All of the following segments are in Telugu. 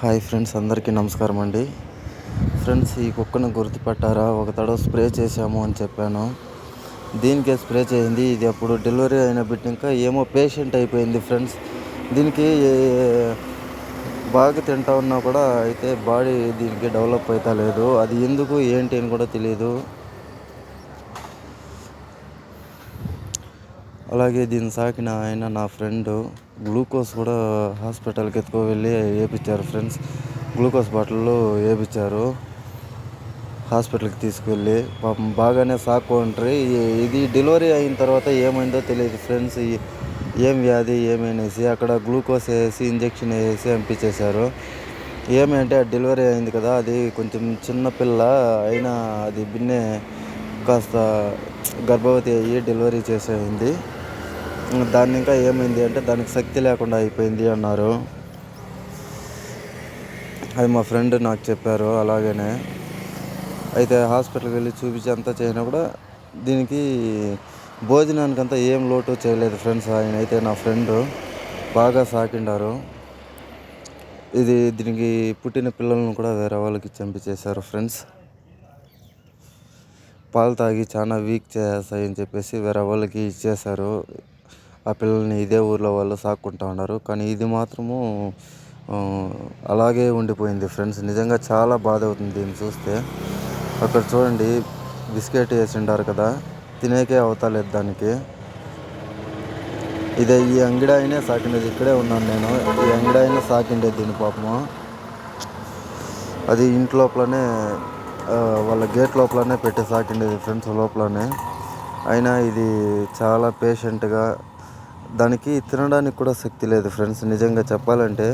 హాయ్ ఫ్రెండ్స్ అందరికీ నమస్కారం అండి. ఫ్రెండ్స్ ఈ కుక్కను గుర్తుపట్టారా? ఒక తడవ స్ప్రే చేశాము అని చెప్పాను. దీనికే స్ప్రే చేయింది. ఇది అప్పుడు డెలివరీ అయిన బిడ్డ ఏమో పేషెంట్ అయిపోయింది ఫ్రెండ్స్. దీనికి బాగా తింటా ఉన్నా కూడా అయితే బాడీ దీనికి డెవలప్ అవుతా లేదు అది ఎందుకు ఏంటి అని కూడా తెలియదు అలాగే దీన్ని సాకిన ఆయన నా ఫ్రెండ్ గ్లూకోజ్ కూడా హాస్పిటల్కి ఎత్తుకు వెళ్ళి వేయించారు ఫ్రెండ్స్ గ్లూకోజ్ బాటిల్లో వేయించారు హాస్పిటల్కి తీసుకువెళ్ళి పాపం బాగానే సాక్కుంటారు ఇది డెలివరీ అయిన తర్వాత ఏమైందో తెలియదు ఫ్రెండ్స్ ఏం వ్యాధి ఏమనేసి అక్కడ గ్లూకోజ్ వేసి ఇంజక్షన్ వేసి పంపించేశారు ఏమి అంటే డెలివరీ అయింది కదా అది కొంచెం చిన్న పిల్ల అయినా అది బిన్నే కాస్త గర్భవతి అయ్యి డెలివరీ చేసేయింది. దాన్ని ఇంకా ఏమైంది అంటే దానికి శక్తి లేకుండా అయిపోయింది అన్నారు. అది మా ఫ్రెండ్ నాకు చెప్పారు అలాగనే. అయితే హాస్పిటల్కి వెళ్ళి చూపించి అంతా చేసినా కూడా దీనికి భోజనానికంతా ఏం లోటు చేయలేదు ఫ్రెండ్స్ ఆయన. అయితే నా ఫ్రెండ్ బాగా సాకిండారు. ఇది దీనికి పుట్టిన పిల్లలను కూడా వేరే వాళ్ళకి చంపించేశారు ఫ్రెండ్స్. పాలు తాగి చాలా వీక్ చేస్తాయని చెప్పేసి వేరే వాళ్ళకి ఇచ్చేశారు. ఆ పిల్లల్ని ఇదే ఊర్లో వాళ్ళు సాక్కుంటా ఉన్నారు. కానీ ఇది మాత్రము అలాగే ఉండిపోయింది ఫ్రెండ్స్. నిజంగా చాలా బాధ అవుతుంది దీన్ని చూస్తే. అక్కడ చూడండి బిస్కెట్ వేసి ఉండారు కదా తినేకే అవతలేదు దానికి. ఇదే ఈ అంగిడి అయినా సాకిండేది. ఇక్కడే ఉన్నాను నేను. ఈ అంగిడి అయినా సాకిండేది దీని పాపము. అది ఇంట్లోపలనే వాళ్ళ గేట్ లోపలనే పెట్టి సాకిండేది ఫ్రెండ్స్ లోపలనే. అయినా ఇది చాలా పేషెంట్గా దానికి తినడానికి కూడా శక్తి లేదు ఫ్రెండ్స్. నిజంగా చెప్పాలంటే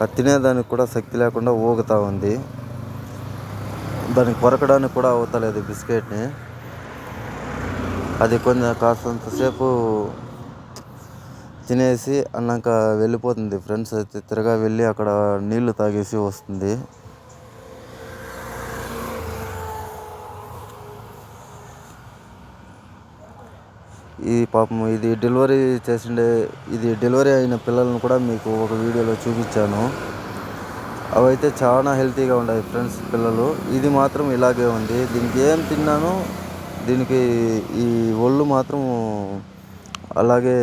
అది తినేదానికి కూడా శక్తి లేకుండా ఊగుతూ ఉంది. దానికి కొరకడానికి కూడా అవుతలేదు బిస్కెట్ని. అది కొంచెం కాస్తంతసేపు తినేసి అన్నాక వెళ్ళిపోతుంది ఫ్రెండ్స్. అయితే తిరగా వెళ్ళి అక్కడ నీళ్ళు తాగేసి వస్తుంది. ఈ పాపం ఇది డెలివరీ చేసిండే ఇది డెలివరీ అయిన పిల్లలను కూడా మీకు ఒక వీడియోలో చూపించాను. అవైతే చాలా హెల్తీగా ఉన్నాయి ఫ్రెండ్స్ పిల్లలు. ఇది మాత్రం ఇలాగే ఉంది. దీనికి ఏం తిన్నాను దీనికి ఈ ఒళ్ళు మాత్రం అలాగే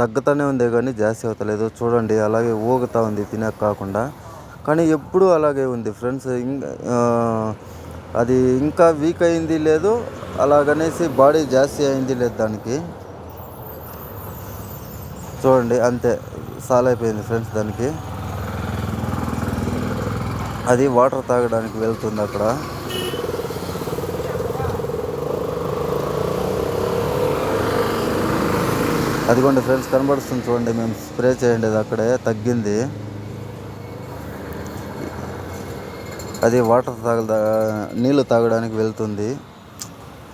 తగ్గుతూనే ఉందే కానీ జాస్తి అవుతలేదు. చూడండి అలాగే ఊగుతూ ఉంది తినక కాకుండా. కానీ ఎప్పుడూ అలాగే ఉంది ఫ్రెండ్స్. ఇంకా అది ఇంకా వీక్ అయింది లేదు. అలాగనేసి బాడీ జాస్తి అయింది లేదు దానికి. చూడండి అంతే. సాల్ అయిపోయింది ఫ్రెండ్స్ దానికి. అది వాటర్ తాగడానికి వెళ్తుంది అక్కడ. అదిగోండి ఫ్రెండ్స్ కనబడుతుంది చూడండి మేము స్ప్రే చేయండి అక్కడే తగ్గింది. అది వాటర్ తాగ నీళ్ళు తాగడానికి వెళ్తుంది.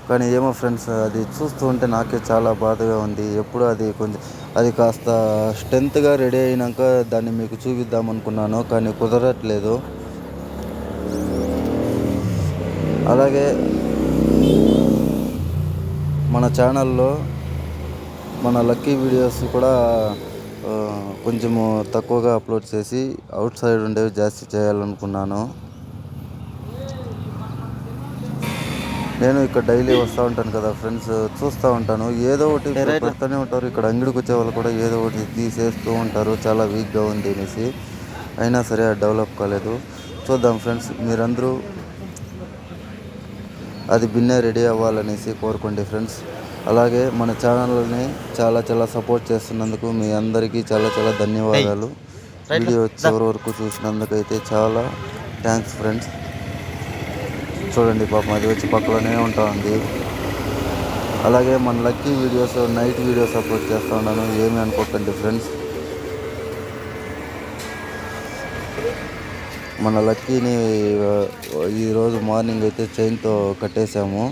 కానీ ఏమో ఫ్రెండ్స్ అది చూస్తూ ఉంటే నాకే చాలా బాధగా ఉంది. ఎప్పుడు అది కొంచెం అది కాస్త స్ట్రెంత్గా రెడీ అయినాక దాన్ని మీకు చూపిద్దాం అనుకున్నాను కానీ కుదరట్లేదు. అలాగే మన ఛానల్లో మన లక్కీ వీడియోస్ కూడా కొంచెము తక్కువగా అప్లోడ్ చేసి అవుట్ సైడ్ ఉండేవి జాస్తి చేయాలనుకున్నాను. నేను ఇక్కడ డైలీ వస్తూ ఉంటాను కదా ఫ్రెండ్స్ చూస్తూ ఉంటాను. ఏదో ఒకటి పెడుతూనే ఉంటారు. ఇక్కడ అంగడికి వచ్చే వాళ్ళు కూడా ఏదో ఒకటి తీసేస్తూ ఉంటారు. చాలా వీక్గా ఉంది అనేసి. అయినా సరే డెవలప్ కాలేదు. చూద్దాం ఫ్రెండ్స్ మీరందరూ అది బిన్నే రెడీ అవ్వాలనేసి కోరుకోండి ఫ్రెండ్స్. అలాగే మన ఛానల్ని చాలా చాలా సపోర్ట్ చేస్తున్నందుకు మీ అందరికీ చాలా చాలా ధన్యవాదాలు. వీడియో చివరి వరకు చూసినందుకైతే చాలా థ్యాంక్స్ ఫ్రెండ్స్. చూడండి పాపం అది వచ్చి పక్కలోనే ఉంటుంది అలాగే మన lucky videos night videos upload చేస్తూ ఉన్నాను. ఏమి అనుకోకండి ఫ్రెండ్స్. మన లక్కీని ఈరోజు మార్నింగ్ అయితే చైన్తో కట్టేశాము.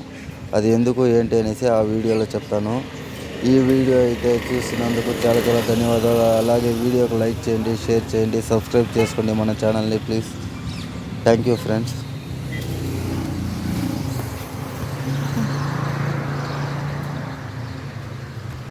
అది ఎందుకు ఏంటి అనేసి ఆ వీడియోలో చెప్తాను. ఈ వీడియో అయితే చూసినందుకు చాలా చాలా ధన్యవాదాలు. అలాగే వీడియోకి లైక్ చేయండి షేర్ చేయండి సబ్స్క్రైబ్ చేసుకోండి మన ఛానల్ని ప్లీజ్. Thank you friends.